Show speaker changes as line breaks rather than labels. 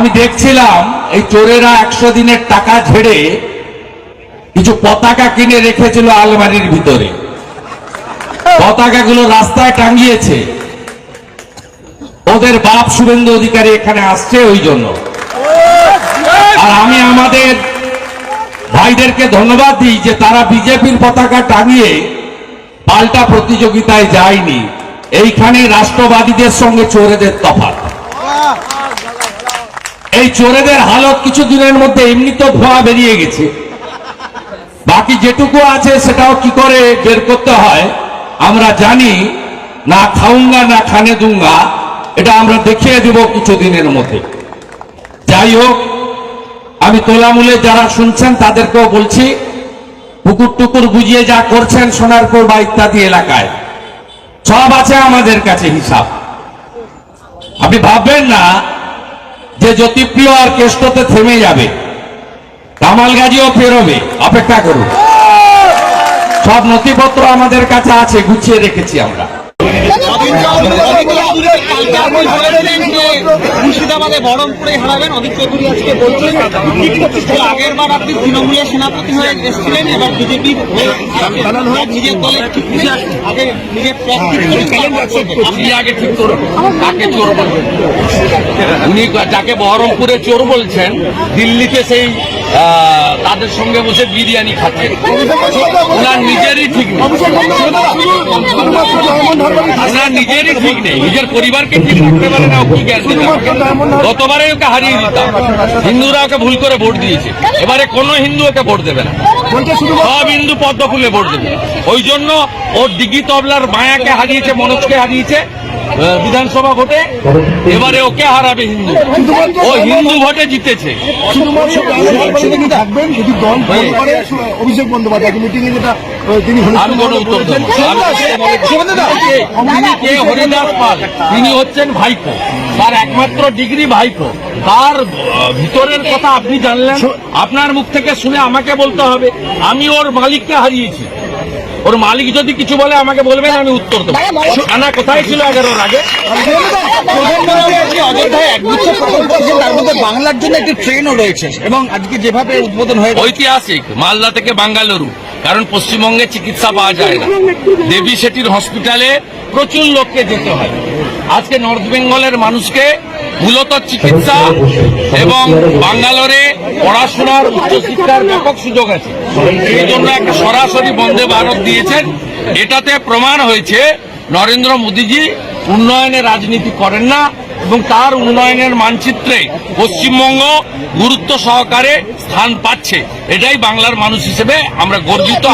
আমি দেখছিলাম এই চোরেরা একশো দিনের টাকা ঝেড়ে কিছু পতাকা কিনে রেখেছিল আলমারির ভিতরে। পতাকাগুলো রাস্তায় টাঙ্গিয়েছে ওদের বাপ শুভেন্দু অধিকারী এখানে আসছে ওই জন্য। আর আমি আমাদের ভাইদেরকে ধন্যবাদ দিই যে তারা বিজেপির পতাকা টাঙিয়ে পাল্টা প্রতিযোগিতায় যায়নি। এইখানে রাষ্ট্রবাদীদের সঙ্গে চোরেদের তফাৎ। এই চোরেদের হালত কিছু দিনের মধ্যে এমনি তো ধোয়া বেরিয়ে গেছে। বাকি যেটুকু আছে সেটাও কি করে বের করতে হয়, আমরা জানি, না খাউঙ্গা, না খানে দুঙ্গা, এটা আমরা দেখিয়ে দেব কিছুদিনের মধ্যে। যাই হোক, আমি তোলামূলে যারা শুনছেন তাদেরকেও বলছি পুকুর টুকুর বুঝিয়ে যা করছেন সোনারপুর বা ইত্যাদি এলাকায়, সব আছে আমাদের কাছে হিসাব। আপনি ভাববেন না যে জ্যোতিপ্রিয় আর কেষ্টতে থেমে যাবে কামাল গাজীও ফেরবে। অপেক্ষা করুন। সব নথিপত্র আমাদের কাছে আছে, গুছিয়ে রেখেছি আমরা।
মুর্শিদাবাদে বহরমপুরে হারাবেন অদিত চৌধুরী আজকে বলছেন আগের বার আপনি তৃণমূলের সেনাপতি হয়ে এসেছিলেন এবার বিজেপির নিজের দলে আগে নিজের
আপনি আগে ঠিক করুন কাকে চোর বলবেন উনি যাকে বহরমপুরে চোর বলছেন দিল্লিতে সেই তাদের সঙ্গে বসে বিরিয়ানি খাচ্ছেন ওনার নিজেরই ঠিক নেই। ওনার নিজেরই ঠিক নেই। নিজের পরিবারকে ঠিক রাখতে পারে না কি গ্যাস গতবারে ওকে হারিয়ে দিতাম। হিন্দুরা ওকে ভুল করে ভোট দিয়েছে। এবারে কোনো হিন্দু ওকে ভোট দেবে না। সব হিন্দু পদ্ম ফুলে ভোট দেবে। ওই জন্য ওর ডিগি তবলার মায়াকে হারিয়েছে, মনোজকে হারিয়েছে। বিধানসভা ভোটে এবারে ওকে হারাবে হিন্দু? ও হিন্দু ভোটে জিতেছে।
অভিষেক বন্দ্যোপাধ্যায় মিটিং এ যেটা
আমি কোনো উত্তর কে হরিদাস পাল তিনি হচ্ছেন ভাইপো। তার একমাত্র ডিগ্রি ভাইপো। তার ভিতরের কথা আপনি জানলেন। আপনার মুখ থেকে শুনে আমাকে বলতে হবে। আমি ওর মালিককে হারিয়েছি। ওর মালিক যদি কিছু বলে আমাকে বলবেন আমি উত্তর দেবো। আনা কোথায় ছিল এগারোর আগে?
বাংলার জন্য একটি ট্রেনও রয়েছে এবং আজকে যেভাবে উদ্বোধন হয়ে
ঐতিহাসিক মালদা থেকে বাঙ্গালুরু কারণ পশ্চিমবঙ্গে চিকিৎসা পাওয়া যায় না। দেবী সেটির হসপিটালে প্রচুর লোককে যেতে হয়। আজকে নর্থ বেঙ্গলের মানুষকে মূলত চিকিৎসা এবং বাঙ্গালোরে পড়াশোনার উচ্চশিক্ষার ব্যাপক সুযোগ আছে। সেই জন্য একটা সরাসরি বন্দে ভারত দিয়েছেন। এটাতে প্রমাণ হয়েছে, নরেন্দ্র মোদীজি উন্নয়নের রাজনীতি করেন না এবং তার উন্নয়নের মানচিত্রে পশ্চিমবঙ্গ গুরুত্ব সহকারে স্থান পাচ্ছে। এটাই বাংলার মানুষ হিসেবে আমরা গর্বিত